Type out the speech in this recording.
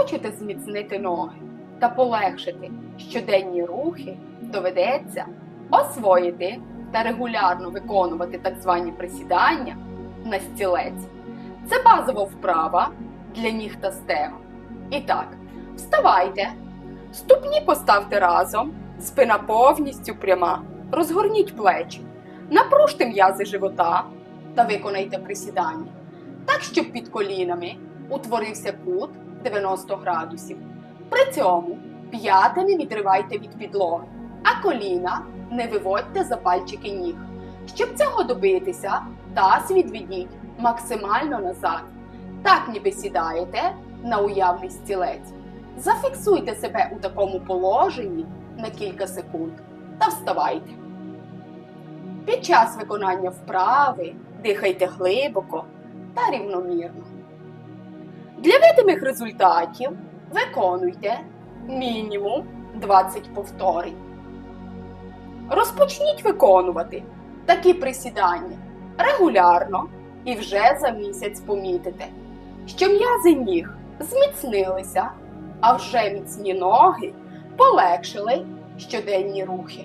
Хочете зміцнити ноги та полегшити щоденні рухи, доведеться освоїти та регулярно виконувати так звані присідання на стілець. Це базова вправа для ніг та стегон. І так, вставайте, ступні поставте разом, спина повністю пряма, розгорніть плечі, напружте м'язи живота та виконайте присідання, так, щоб під колінами утворився кут 90 градусів. При цьому п'яти не відривайте від підлоги, а коліна не виводьте за пальчики ніг. Щоб цього добитися, таз відведіть максимально назад, так ніби сідаєте на уявний стілець. Зафіксуйте себе у такому положенні на кілька секунд та вставайте. Під час виконання вправи дихайте глибоко та рівномірно. Для видимих результатів виконуйте мінімум 20 повторень. Розпочніть виконувати такі присідання регулярно і вже за місяць помітите, що м'язи ніг зміцнилися, а вже міцні ноги полегшили щоденні рухи.